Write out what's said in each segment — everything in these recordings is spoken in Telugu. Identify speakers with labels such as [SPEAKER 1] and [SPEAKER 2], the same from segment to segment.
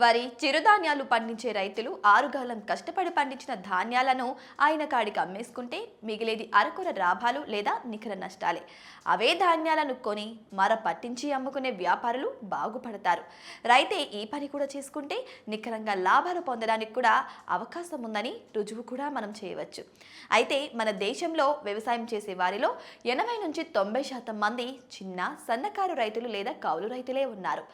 [SPEAKER 1] వరి చిరుధాన్యాలు పండించే రైతులు ఆరుగాలం కష్టపడి పండించిన ధాన్యాలను ఆయన కాడికి అమ్మేసుకుంటే మిగిలేది అరకొర లాభాలు లేదా నికర నష్టాలే. అవే ధాన్యాలను కొని మర పట్టించి అమ్ముకునే వ్యాపారులు బాగుపడతారు. రైతే ఈ పని కూడా చేసుకుంటే నిఖరంగా లాభాలు పొందడానికి కూడా అవకాశం ఉందని రుజువు కూడా మనం చేయవచ్చు. అయితే మన దేశంలో వ్యవసాయం చేసే వారిలో ఎనభై నుంచి తొంభై శాతం మంది చిన్న సన్నకారు రైతులు లేదా కౌలు రైతులే ఉన్నారు.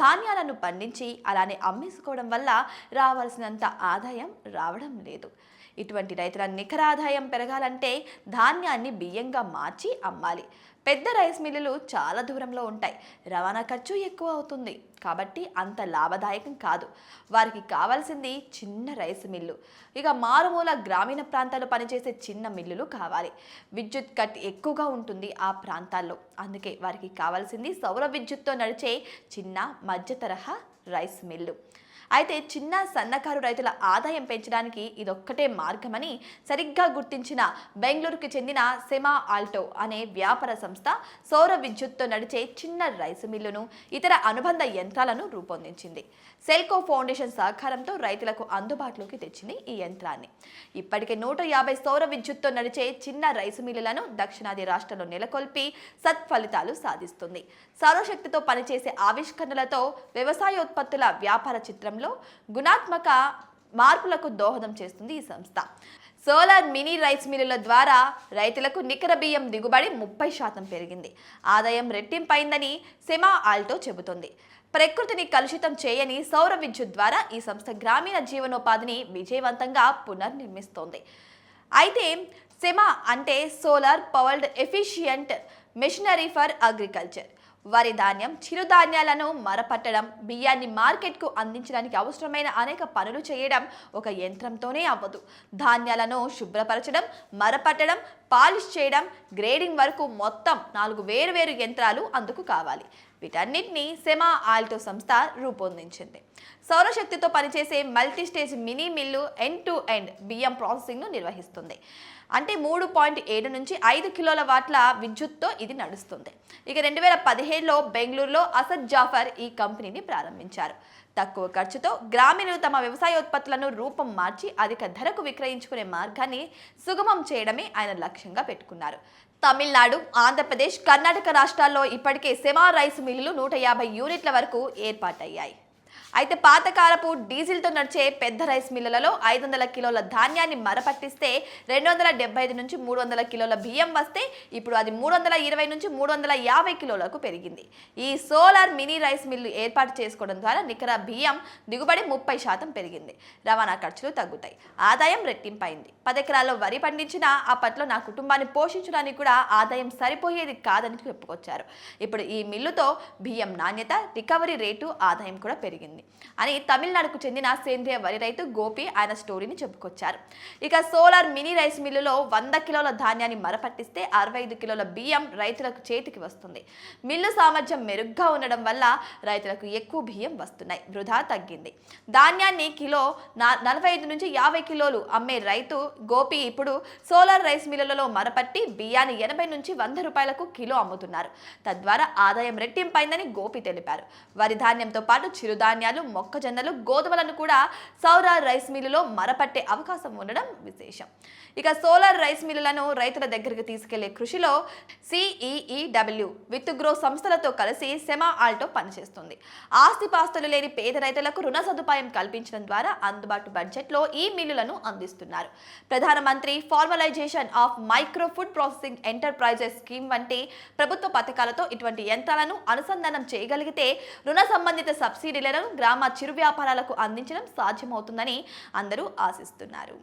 [SPEAKER 1] ధాన్యాలను పండించి అలానే అమ్మేసుకోవడం వల్ల రావాల్సినంత ఆదాయం రావడం లేదు. ఇటువంటి రైతుల నికర ఆదాయం పెరగాలంటే ధాన్యాన్ని బియ్యంగా మార్చి అమ్మాలి. పెద్ద రైస్ మిల్లులు చాలా దూరంలో ఉంటాయి. రవాణా ఖర్చు ఎక్కువ అవుతుంది. కాబట్టి అంత లాభదాయకం కాదు. వారికి కావాల్సింది చిన్న రైస్ మిల్లు. ఇక మారుమూల గ్రామీణ ప్రాంతాల్లో పనిచేసే చిన్న మిల్లులు కావాలి. విద్యుత్ కట్ ఎక్కువగా ఉంటుంది ఆ ప్రాంతాల్లో. అందుకే వారికి కావాల్సింది సౌర విద్యుత్తో నడిచే చిన్న మధ్య తరహా రైస్ మిల్లు. అయితే చిన్న సన్నకారు రైతుల ఆదాయం పెంచడానికి ఇదొక్కటే మార్గమని సరిగ్గా గుర్తించిన బెంగళూరుకు చెందిన సెమా ఆల్టో అనే వ్యాపార సంస్థ సౌర విద్యుత్తో నడిచే చిన్న రైసు మిల్లును ఇతర అనుబంధ యంత్రాలను రూపొందించింది. సెల్కో ఫౌండేషన్ సహకారంతో రైతులకు అందుబాటులోకి తెచ్చింది ఈ యంత్రాన్ని. ఇప్పటికే నూట యాభై సౌర విద్యుత్తో నడిచే చిన్న రైసు మిల్లులను దక్షిణాది రాష్ట్రంలో నెలకొల్పి సత్ఫలితాలు సాధిస్తుంది. సౌరశక్తితో పనిచేసే ఆవిష్కరణలతో వ్యవసాయోత్పత్తుల వ్యాపార చిత్రంలో గుణాత్మక మార్పులకు దోహదం చేస్తుంది ఈ సంస్థ. సోలార్ మినీ రైస్ మిల్లుల ద్వారా రైతులకు నికర బియ్యం దిగుబడి ముప్పై శాతం పెరిగింది. ఆదాయం రెట్టింపైందని సెమా ఆల్టో చెబుతోంది. ప్రకృతిని కలుషితం చేయని సౌర విద్యుత్ ద్వారా ఈ సంస్థ గ్రామీణ జీవనోపాధిని విజయవంతంగా పునర్నిర్మిస్తోంది. అయితే సెమా అంటే solar powered efficient machinery for agriculture. వరి ధాన్యం చిరుధాన్యాలను మరపట్టడం బియ్యాన్ని మార్కెట్కు అందించడానికి అవసరమైన అనేక పనులు చేయడం ఒక యంత్రంతోనే అవ్వదు. ధాన్యాలను శుభ్రపరచడం మరపట్టడం పాలిష్ చేయడం గ్రేడింగ్ వరకు మొత్తం నాలుగు వేరువేరు యంత్రాలు అందుకు కావాలి. వీటన్నిటిని సెమా ఆల్టో సంస్థ రూపొందించింది. సౌరశక్తితో పనిచేసే multi stage mini mill end to end బియ్యం ప్రాసెసింగ్ను నిర్వహిస్తుంది. అంటే మూడు పాయింట్ ఏడు నుంచి ఐదు కిలోల వాట్ల విద్యుత్తో ఇది నడుస్తుంది. ఇక రెండు వేల పదిహేడులో బెంగళూరులో అసద్ జాఫర్ ఈ కంపెనీని ప్రారంభించారు. తక్కువ ఖర్చుతో గ్రామీణులు తమ వ్యవసాయ ఉత్పత్తులను రూపం మార్చి అధిక ధరకు విక్రయించుకునే మార్గాన్ని సుగమం చేయడమే ఆయన లక్ష్యంగా పెట్టుకున్నారు. తమిళనాడు ఆంధ్రప్రదేశ్ కర్ణాటక రాష్ట్రాల్లో ఇప్పటికే సెమా రైస్ మిల్లులు నూట యాభై యూనిట్ల వరకు ఏర్పాటయ్యాయి. అయితే పాతకాలపు డీజిల్తో నడిచే పెద్ద రైస్ మిల్లులలో ఐదు వందల కిలోల ధాన్యాన్ని మరపట్టిస్తే రెండు వందల డెబ్బై ఐదు నుంచి మూడు వందల కిలోల బియ్యం వస్తే ఇప్పుడు అది మూడు వందల ఇరవై నుంచి మూడు వందల యాభై కిలోలకు పెరిగింది. ఈ సోలార్ మినీ రైస్ మిల్లు ఏర్పాటు చేసుకోవడం ద్వారా నికర బియ్యం దిగుబడి ముప్పై శాతం పెరిగింది. రవాణా ఖర్చులు తగ్గుతాయి. ఆదాయం రెట్టింపైంది. పదెకరాల్లో వరి పండించిన అప్పట్లో నా కుటుంబాన్ని పోషించడానికి కూడా ఆదాయం సరిపోయేది కాదని చెప్పుకొచ్చారు. ఇప్పుడు ఈ మిల్లుతో బియ్యం నాణ్యత రికవరీ రేటు ఆదాయం కూడా పెరిగింది. అని తమిళనాడుకు చెందిన సేంద్రియ వరి రైతు గోపి ఆయన స్టోరీని చెప్పుకొచ్చారు. ఇక సోలార్ మినీ రైస్ మిల్లులో వంద కిలోల ధాన్యాన్ని మరపట్టిస్తే అరవై ఐదు కిలోల బియ్యం రైతులకు చేతికి వస్తుంది. మిల్లు సామర్థ్యం మెరుగ్గా ఉండడం వల్ల రైతులకు ఎక్కువ బియ్యం వస్తున్నాయి. వృధా తగ్గింది. ధాన్యాన్ని కిలో నలభై ఐదు నుంచి యాభై కిలోలు అమ్మే రైతు గోపి ఇప్పుడు సోలార్ రైస్ మిల్లులలో మరపట్టి బియ్యాన్ని ఎనభై నుంచి వంద రూపాయలకు కిలో అమ్ముతున్నారు. తద్వారా ఆదాయం రెట్టింపైందని గోపి తెలిపారు. వరి ధాన్యంతో పాటు చిరుధాన్యాలు మొక్కజొన్నలు గోధుమలను కూడా సౌర రైస్ మిల్లులో మరపట్టే అవకాశం ఉండడం విశేషం. ఇక సోలార్ రైస్ మిల్లులను రైతుల దగ్గరికి తీసుకెళ్ళే కృషిలో సిఈఈడబ్ల్యూ విత్ గ్రో సంస్థలతో కలిసి సెమా ఆల్టో పనిచేస్తుంది. ఆస్తిపాస్తులు లేని పేద రైతులకు రుణ సదుపాయం కల్పించడం ద్వారా అందుబాటు బడ్జెట్లో ఈ మిల్లులను అందిస్తున్నారు. ప్రధానమంత్రి formalisation of micro food processing enterprises scheme వంటి ప్రభుత్వ పథకాలతో ఇటువంటి యంత్రాలను అనుసంధానం చేయగలిగితే రుణ సంబంధిత సబ్సిడీలను గ్రామ చిరు వ్యాపారాలకు అందించడం సాధ్యమవుతుందని అందరూ ఆశిస్తున్నారు.